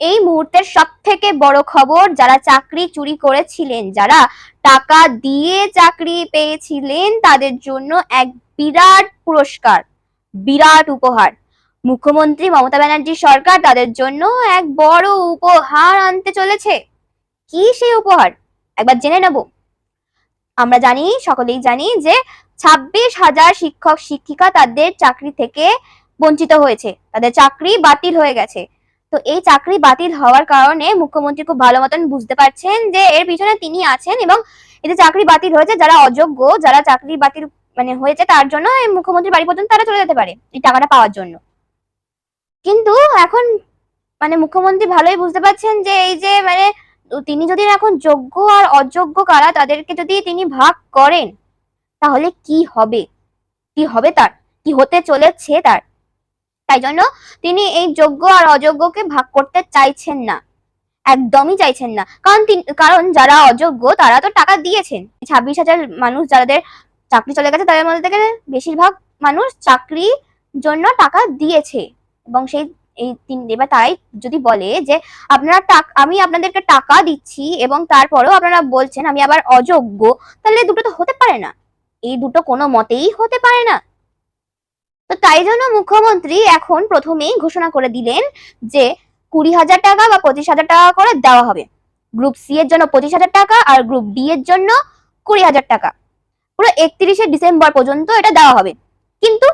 এই মুহূর্তের সব থেকে বড় খবর যারা চাকরি চুরি করেছিলেন, যারা টাকা দিয়ে চাকরি পেয়েছিলেন, তাদের জন্য এক বিরাট পুরস্কার, বিরাট উপহার। মুখ্যমন্ত্রী মমতা ব্যানার্জি সরকার তাদের জন্য এক বড় উপহার আনতে চলেছে। কি সেই উপহার? একবার জেনে নেব। আমরা জানি, সকলেই জানি যে ছাব্বিশ হাজার শিক্ষক, শিক্ষিকা তাদের চাকরি থেকে বঞ্চিত হয়েছে। তাদের চাকরি বাতিল হয়ে গেছে। তো এই চাকরি বাতিল হওয়ার কারণে মুখ্যমন্ত্রী খুব ভালো মতন বুঝতে পারছেন যে এর পিছনে তিনি আছেন এবং এতে চাকরি বাতিল হয়েছে, যারা অযোগ্য, যারা চাকরি বাতিল মানে হয়েছে তার জন্য মুখ্যমন্ত্রী বাড়ি পর্যন্ত তারা চলে যেতে পারে এই টাকাটা পাওয়ার জন্য। কিন্তু এখন মানে মুখ্যমন্ত্রী ভালোই বুঝতে পারছেন যে এই যে মানে তিনি যদি এখন যোগ্য আর অযোগ্য কারা তাদেরকে যদি তিনি ভাগ করেন, তাহলে কি হবে? কি হবে তার? কি হতে চলেছে তার? তাই জন্য তিনি এই যোগ্য আর অযোগ্যকে ভাগ করতে চাইছেন না। একদমই চাইছেন না। কারণ কারণ যারা অযোগ্য, তারা তো টাকা দিয়েছেন। ছাব্বিশ হাজার মানুষ যাদের চাকরি চলে গেছে, তাদের মধ্যে থেকে বেশিরভাগ মানুষ চাকরি জন্য টাকা দিয়েছে। এবং সেই, এই তিন, এবার তাই যদি বলে যে, আপনারা আমি আপনাদেরকে টাকা দিচ্ছি এবং তারপরেও আপনারা বলছেন আমি আবার অযোগ্য, তাহলে দুটো তো হতে পারে না। এই দুটো কোনো মতেই হতে পারে না। তো তাই জন্য মুখ্যমন্ত্রী এখন প্রথমেই ঘোষণা করে দিলেন যে কুড়ি হাজার টাকা বা পঁচিশ হাজার টাকা করে দেওয়া হবে। গ্রুপ সি এর জন্য পঁচিশ হাজার টাকা আর গ্রুপ ডি এর জন্য কুড়ি হাজার টাকা। পুরো একত্রিশে ডিসেম্বর পর্যন্ত এটা দেওয়া হবে। কিন্তু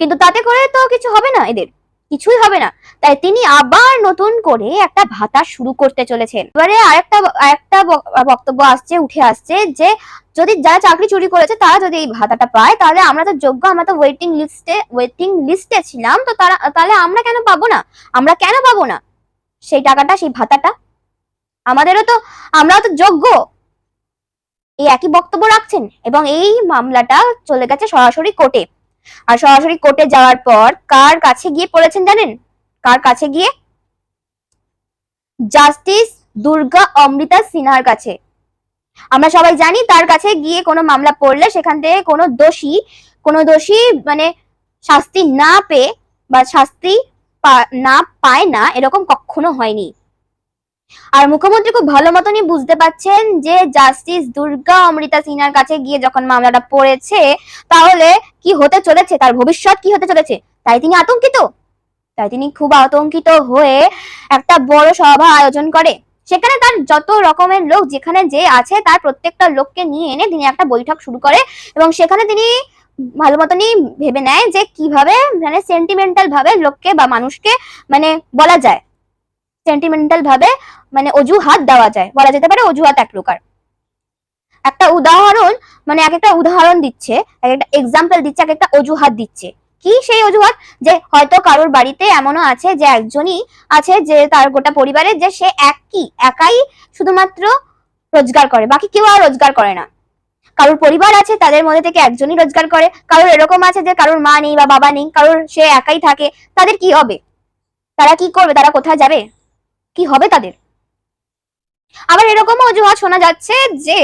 কিন্তু তাতে করে তো কিছু হবে না এদের। কিছুই হবে না। তাই তিনি আবার নতুন করে একটা ভাতা শুরু করতে চলেছেন। এবারে আরেকটা আরেকটা বক্তব্য আসছে, উঠে আসছে যে যদি যারা চাকরি চুরি করেছে, তারা যদি এই ভাতাটা পায়, তাহলে আমরা তো যোগ্য, আমরা তো ওয়েটিং লিস্টে ওয়েটিং লিস্টে ছিলাম, তো তারা, তাহলে আমরা কেন পাবো না? আমরা কেন পাবো না সেই টাকাটা, সেই ভাতাটা? আমাদেরও তো, আমরাও তো যোগ্য। এই একই বক্তব্য রাখছেন, এবং এই মামলাটা চলে গেছে সরাসরি কোর্টে। আর সরাসরি কোর্টে যাওয়ার পর কার কাছে গিয়ে পড়েছেন জানেন? কার কাছে গিয়ে? জাস্টিস দুর্গা অমৃতা সিনহার কাছে। আমরা সবাই জানি তার কাছে গিয়ে কোনো মামলা পড়লে সেখান থেকে কোনো দোষী কোনো দোষী মানে শাস্তি না পেয়ে বা শাস্তি না পায় না এরকম কখনো হয়নি। আর মুখ্যমন্ত্রী খুব ভালো মতনই বুঝতে পাচ্ছেন যে জাস্টিস দুর্গা অমৃতা সিনহার কাছে গিয়ে যখন মামলাটা পড়েছে, তাহলে কি হতে চলেছে? তার ভবিষ্যৎ কি হতে চলেছে? তাই তিনি আতঙ্কিত। তাই তিনি খুব আতঙ্কিত হয়ে একটা বড় সভা আয়োজন করে। সেখানে তার যত রকমের লোক, যেখানে যে আছে, তার প্রত্যেকটা লোককে নিয়ে এনে তিনি একটা বৈঠক শুরু করে এবং সেখানে তিনি ভালো মতনই ভেবে নেয় যে কীভাবে মানে সেন্টিমেন্টাল ভাবে লোককে বা মানুষকে মানে বলা যায়। সেন্টিমেন্টাল ভাবে মানে অজুহাত দেওয়া যায়। বলা যেতে পারে অজুহাত এক প্রকার। একটা উদাহরণ মানে এক একটা উদাহরণ দিচ্ছে, এক একটা এক্সাম্পল দিচ্ছে, এক একটা অজুহাত দিচ্ছে। কি সেই অজুহাত? যে হয়তো কারোর বাড়িতে এমনও আছে যে একজনই আছে যে তার গোটা পরিবারের যে সে একই, একাই শুধুমাত্র রোজগার করে, বাকি কেউ আর রোজগার করে না। কারোর পরিবার আছে, তাদের মধ্যে থেকে একজনই রোজগার করে। কারোর এরকম আছে যে কারোর মা নেই বা বাবা নেই, কারোর সে একাই থাকে, তাদের কি হবে? তারা কি করবে? তারা কোথায় যাবে? কি হবে তাদের? আবার এরকমও অজুহাত শোনা যাচ্ছে যে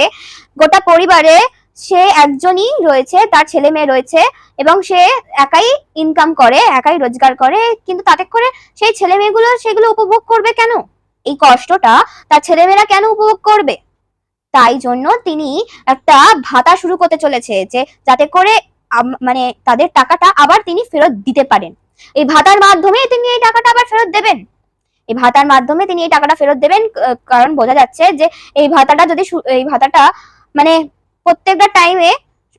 গোটা পরিবারে সে একজনই রয়েছে, তার ছেলে মেয়ে রয়েছে এবং সে একাই ইনকাম করে, একাই রোজগার করে, কিন্তু তাতে করে সেই ছেলে মেয়েগুলো সেগুলো উপভোগ করবে কেন? এই কষ্টটা তার ছেলেমেয়েরা কেন উপভোগ করবে? তাই জন্য তিনি একটা ভাতা শুরু করতে চলেছে যে যাতে করে মানে তাদের টাকাটা আবার তিনি ফেরত দিতে পারেন। এই ভাতার মাধ্যমে তিনি এই টাকাটা আবার ফেরত দেবেন। এই ভাতার মাধ্যমে তিনি এই টাকাটা ফেরত দেবেন কারণ বোঝা যাচ্ছে যে এই ভাতাটা যদি এই ভাতাটা মানে প্রত্যেকটা টাইমে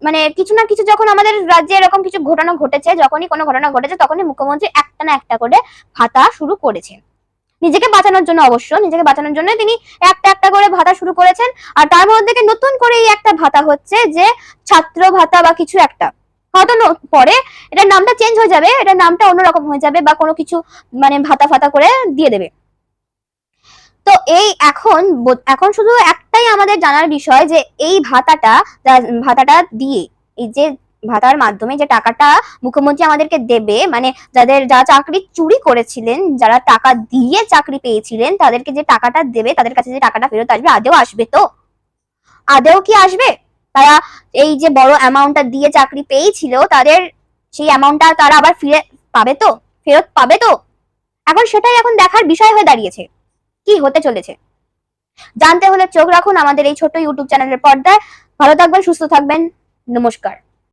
মানে কিছু না কিছু যখন আমাদের রাজ্যে এরকম কিছু ঘটনা ঘটেছে, যখনই কোনো ঘটনা ঘটেছে, তখনই মুখ্যমন্ত্রী একটা না একটা করে ভাতা শুরু করেছেন। নিজেকে বাঁচানোর জন্য অবশ্য, নিজেকে বাঁচানোর জন্য তিনি একটা একটা করে ভাতা শুরু করেছেন। আর তার মধ্যে নতুন করে এই একটা ভাতা হচ্ছে যে ছাত্র ভাতা বা কিছু একটা। হয়তো পরে এটার নামটা চেঞ্জ হয়ে যাবে, এটার নামটা অন্যরকম হয়ে যাবে বা কোনো কিছু মানে ভাতা ফাতা করে দিয়ে দেবে। তো এই এখন এখন শুধু একটাই আমাদের জানার বিষয় যে এই ভাতাটা ভাতাটা দিয়ে, এই যে ভাতার মাধ্যমে যে টাকাটা মুখ্যমন্ত্রী আমাদেরকে দেবে মানে যাদের যা চাকরি চুরি করেছিলেন, যারা টাকা দিয়ে চাকরি পেয়েছিলেন, তাদেরকে যে টাকাটা দেবে, তাদের কাছে যে টাকাটা ফেরত আসবে, আদেও আসবে তো? আদেও কি আসবে? তারা এই যে বড় অ্যামাউন্টটা দিয়ে চাকরি পেয়েছিল, তাদের সেই অ্যামাউন্টটা তারা আবার ফিরে পাবে তো? ফেরত পাবে তো? এখন সেটাই এখন দেখার বিষয় হয়ে দাঁড়িয়েছে। কি হতে চলেছে? জানতে হলে চোখ রাখুন আমাদের এই ছোট ইউটিউব চ্যানেলের পর্দায়। ভালো থাকবেন, সুস্থ থাকবেন। নমস্কার।